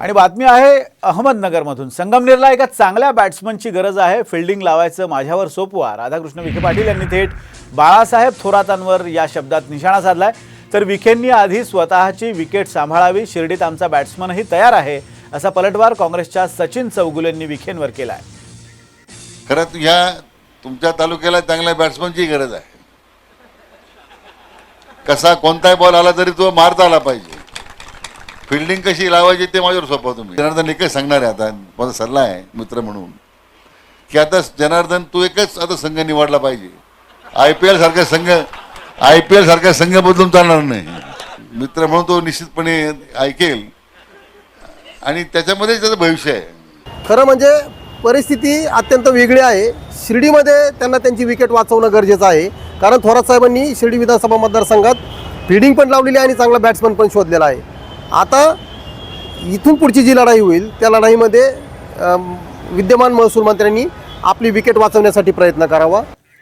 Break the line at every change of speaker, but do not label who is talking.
आणि बातमी आहे अहमदनगरमधून. संगमनेरला एका चांगल्या बॅट्समनची गरज आहे. फिल्डिंग लावायचं माझ्यावर सोपवा राधाकृष्ण विखे पाटील यांनी थेट बाळासाहेब थोरातांवर या शब्दात निशाणा साधलाय. तर विखेंनी आधी स्वतःची विकेट सांभाळावी. शिर्डीत आमचा बॅट्समनही तयार आहे असा पलटवार काँग्रेसच्या सचिन चौगुलेंनी विखेंवर केलाय.
खरं तर ह्या तुमच्या तालुक्याला चांगल्या बॅट्समनची गरज आहे. कसा कोणताही बॉल आला तरी तो मारता आला पाहिजे. फिल्डिंग कशी लावायची ते माझ्यावर सोपा तुम्ही. जनार्दन एकच सांगणार आहे आता. माझा सल्ला आहे मित्र म्हणून. की आता जनार्दन तू एकच आता संघ निवडला पाहिजे. आय पी एल सारखा संघ आय पी एल सारखा संघ बदलून चालणार नाही. मित्र म्हणून तो निश्चितपणे ऐकेल. आणि त्याच्यामध्ये त्याचं भविष्य आहे.
खरं म्हणजे परिस्थिती अत्यंत वेगळी आहे. शिर्डीमध्ये त्यांना त्यांची विकेट वाचवणं गरजेचं आहे. कारण थोरात साहेबांनी शिर्डी विधानसभा मतदारसंघात फिडिंग पण लावलेली आहे आणि चांगला बॅट्समन पण शोधलेला आहे. आता इथून पुढची जी लढाई होईल त्या लढाईमध्ये विद्यमान महसूल मंत्र्यांनी आपली विकेट वाचवण्यासाठी प्रयत्न करावा.